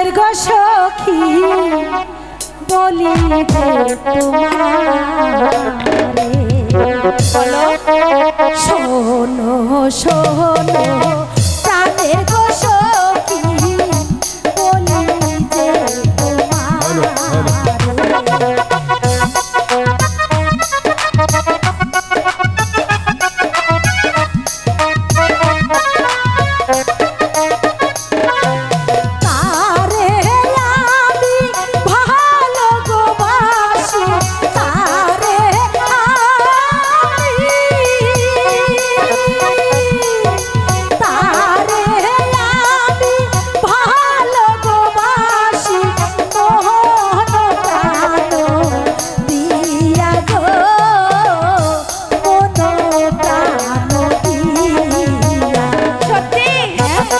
প্রাণের গো সখী বলি তোমারে। শোনো শোনো।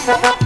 Ha ha ha!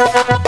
ভিতরে